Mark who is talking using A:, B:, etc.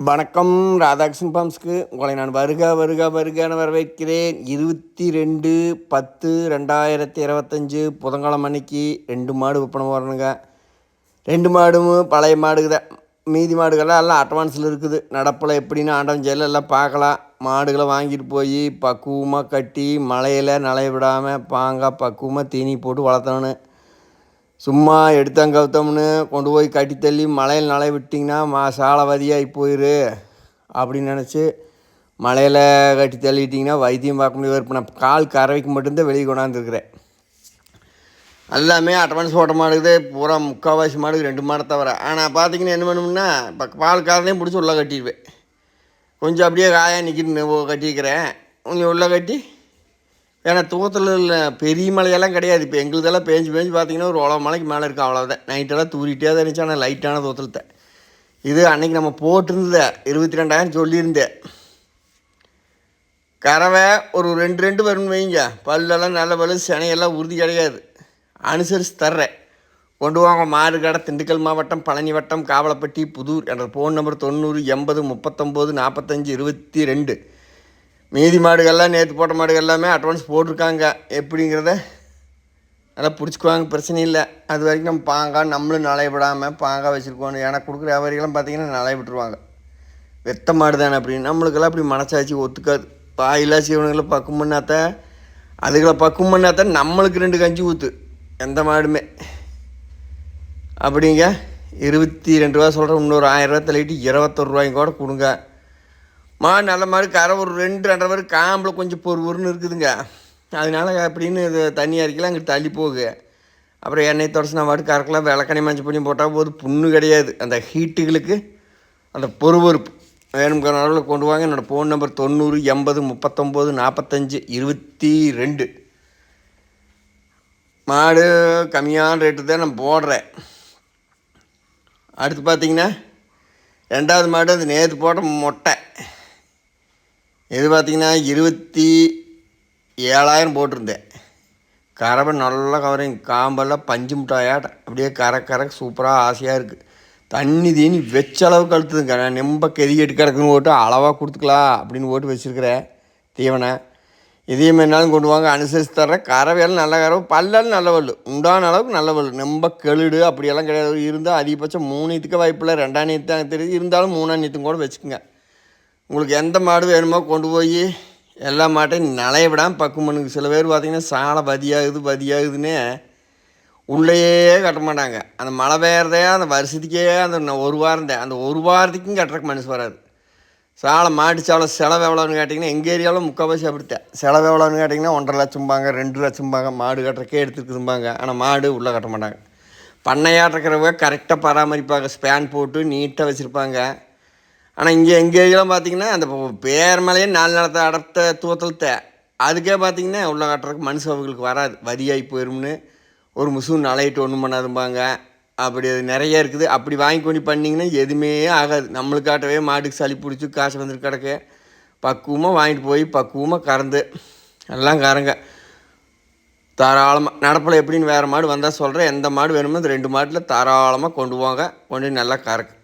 A: வணக்கம் ராதாகிருஷ்ணன் பாம்ஸ்க்கு உங்களை நான் வருக வருக வருகன்னு வரவேற்கிறேன். இருபத்தி ரெண்டு பத்து ரெண்டாயிரத்தி இருபத்தஞ்சு புதன்கிழமை அன்னைக்கு ரெண்டு மாடு விற்பனை வரணுங்க. ரெண்டு மாடும் பழைய மாடுக்கு தான் மீதி மாடுகள்லாம் எல்லாம் அட்வான்ஸில் இருக்குது. நடப்பில் எப்படின்னு ஆண்டவன் ஜெயில எல்லாம் பார்க்கலாம். மாடுகளை வாங்கிட்டு போய் பக்குவமாக கட்டி மழையில் நலைய விடாமல் பாங்கா பக்குவமாக தீனி போட்டு வளர்த்தணும் சும்மா எடுத்தங்கவுத்தம்னு கொண்டு போய் கட்டி தள்ளி மலையில் நலை விட்டிங்கன்னா மா சாலவதியாகி போயிரு அப்படின்னு நினச்சி மலையில் கட்டி தள்ளிட்டிங்கன்னா வைத்தியம் பார்க்க முடியாது. இப்போ நான் கால் கறவைக்கு மட்டும்தான் வெளியே கொண்டாந்துருக்குறேன். எல்லாமே அட்வான்ஸ் போட்ட மாடுக்குது பூரா முக்கால்வாசி மாடுக்கு ரெண்டு மாடை தவிர. ஆனால் பார்த்தீங்கன்னா என்ன பண்ணணும்னா இப்போ பால் காரனையும் பிடிச்சி உள்ளே கட்டிடுவேன். கொஞ்சம் அப்படியே காயாக நிற்கிட்டு கட்டிக்கிறேன் கொஞ்சம் உள்ளே கட்டி ஏன்னா தூத்தில் இல்லை பெரிய மலையெல்லாம் கிடையாது. இப்போ எங்களுதெல்லாம் பேஞ்சு பேஞ்சு பார்த்தீங்கன்னா ஒரு உழவு மலைக்கு மேலே இருக்குது அவ்வளோதான் நைட்டெல்லாம் தூரிட்டே தான் இருந்துச்சு. ஆனால் லைட்டான தூத்தலத்தை இது அன்றைக்கி நம்ம போட்டிருந்தேன் இருபத்தி ரெண்டாயிரம் சொல்லியிருந்தேன். கறவை ஒரு ரெண்டு ரெண்டு வரும்னு வைங்க. பல்லெல்லாம் நல்ல பல்லு சினையெல்லாம் உறுதி கிடையாது. அனுசரித்து தர்றேன். கொண்டு வாங்க. மாறுகடை திண்டுக்கல் மாவட்டம் பழனி வட்டம் காவலப்பட்டி புதூர் என்ற ஃபோன் நம்பர் தொண்ணூறு எண்பது முப்பத்தொம்போது நாற்பத்தஞ்சு இருபத்தி ரெண்டு. மீதி மாடுகள்லாம் நேற்று போட்ட மாடுகள் எல்லாமே அட்வான்ஸ் போட்டிருக்காங்க. எப்படிங்கிறத நல்லா பிடிச்சிக்குவாங்க பிரச்சனை இல்லை. அது வரைக்கும் நம்ம பாங்கா நம்மளும் நலையப்படாமல் பாங்கா வச்சுருக்கோம் எனக்கு கொடுக்குற வியாபாரிகள்லாம் பார்த்திங்கன்னா நலைய விட்டுருவாங்க. வெத்த மாடு தானே அப்படின்னு நம்மளுக்கெல்லாம் அப்படி மனசாட்சி ஒத்துக்காது. பாயில்லா சீவனங்களை பக்கம் பண்ணாத்த அதுகளை பக்கம் பண்ணாத்த நம்மளுக்கு ரெண்டு கஞ்சி ஊற்று எந்த மாடுமே. அப்படிங்க. இருபத்தி ரெண்டு ரூபா சொல்கிறேன் இன்னொரு ஆயிரரூவா தள்ளிட்டு இருபத்தொரு ரூபாய்க்கு கூட கொடுங்க. மா நல்ல மாடு கரை ஒரு ரெண்டு ரெண்டரை பேர் காம்பில் கொஞ்சம் பொறு பொருன்னு இருக்குதுங்க. அதனால அப்படின்னு இது தண்ணி அரைக்கலாம் அங்கே தள்ளி போகு. அப்புறம் எண்ணெய் தொடச்சினா வாட்டு கறக்கலாம் விளக்கணி மஞ்சள் பண்ணி போட்டால் போது புண்ணு கிடையாது. அந்த ஹீட்டுகளுக்கு அந்த பொறுபொறுப்பு. வேணுங்கிற அளவில் கொண்டு வாங்க. என்னோடய ஃபோன் நம்பர் தொண்ணூறு எண்பது முப்பத்தொம்போது நாற்பத்தஞ்சு இருபத்தி ரெண்டு. மாடு கம்மியான ரேட்டு தான் நான் போடுறேன். அடுத்து பார்த்தீங்கன்னா ரெண்டாவது மாடு அது நேற்று போட்ட மொட்டை. இது பார்த்திங்கன்னா இருபத்தி ஏழாயிரம் போட்டிருந்தேன். கறவை நல்லா கவரிங் காம்பெல்லாம் பஞ்சு முட்டாயாட்டம் அப்படியே கரை கரை சூப்பராக ஆசையாக இருக்குது தண்ணி தீனி வச்ச அளவுக்கு அழுத்துதுங்க நான் கெதி கெதிக்கிட்டு கிடக்குன்னு ஓட்டு அளவாக கொடுத்துக்கலாம் அப்படின்னு போட்டு வச்சுருக்கிறேன் தீவனை. இதே என்னாலும் கொண்டு வாங்க அனுசரித்து தர்றேன். கறவையெல்லாம் நல்ல கறவை பல்லாலும் நல்ல வல்லு உண்டான அளவுக்கு நல்ல வல்லு நம்ப கெளுடு அப்படியெல்லாம் கிடையாது. இருந்தால் அதிகபட்சம் மூணு இதுக்கு வாய்ப்பில்லை ரெண்டாம் நீத்து தான் தெரியுது. இருந்தாலும் மூணாம் நீத்தும் கூட வச்சுக்கோங்க. உங்களுக்கு எந்த மாடு வேணுமோ கொண்டு போய் எல்லா மாட்டையும் நலைய விடாமல் பக்கம் பண்ணுங்க. சில பேர் பார்த்திங்கன்னா சாலை பதியாகுது பதியாகுதுன்னே உள்ளேயே கட்ட மாட்டாங்க. அந்த மழை பெய்யறதே அந்த வருஷத்துக்கே அந்த ஒரு வாரம் தான். அந்த ஒரு வாரத்துக்கும் கட்டுறக்கு மனசு வராது. சாலை மாட்டு சாலை செலவு எவ்வளோன்னு கேட்டிங்கன்னா எங்கள் ஏரியாவில் முக்கால்வாசி அப்படித்தான். செலவு எவ்வளோன்னு கேட்டிங்கன்னா ஒன்றரை லட்சம்பாங்க ரெண்டு லட்சம்பாங்க மாடு கட்டுறக்கே எடுத்துருக்குதும்பாங்க. ஆனால் மாடு உள்ளே கட்ட மாட்டாங்க. பண்ணையாட்டுறக்கிறவங்க கரெக்டாக பராமரிப்பாங்க. ஸ்பேன் போட்டு நீட்டாக வச்சுருப்பாங்க. ஆனால் இங்கே எங்கள் ஏரியாவில் பார்த்தீங்கன்னா அந்த பேர் மேலேயே நாலு நிலத்தை அடத்த தூத்தலத்தை அதுக்கே பார்த்தீங்கன்னா உள்ள கட்டுறதுக்கு மனுஷங்களுக்கு வராது. வரியாகி போயிரும்னு. ஒரு முசூன் நலையிட்டு ஒன்றும் பண்ணாதும்பாங்க. அப்படி அது நிறைய இருக்குது. அப்படி வாங்கி கொண்டு பண்ணிங்கன்னா எதுவுமே ஆகாது. நம்மளுக்காட்டவே மாட்டுக்கு சளி பிடிச்சி காசு வந்துட்டு கிடக்கு. பக்குவமாக வாங்கிட்டு போய் பக்குவமாக கறந்து. எல்லாம் கறங்க. தாராளமாக நடப்பில் எப்படின்னு வேறு மாடு வந்தால் சொல்கிறேன் எந்த மாடு வேணுமோ அந்த ரெண்டு மாட்டில் தாராளமாக கொண்டு போங்க. கொண்டு நல்லா கறக்கு.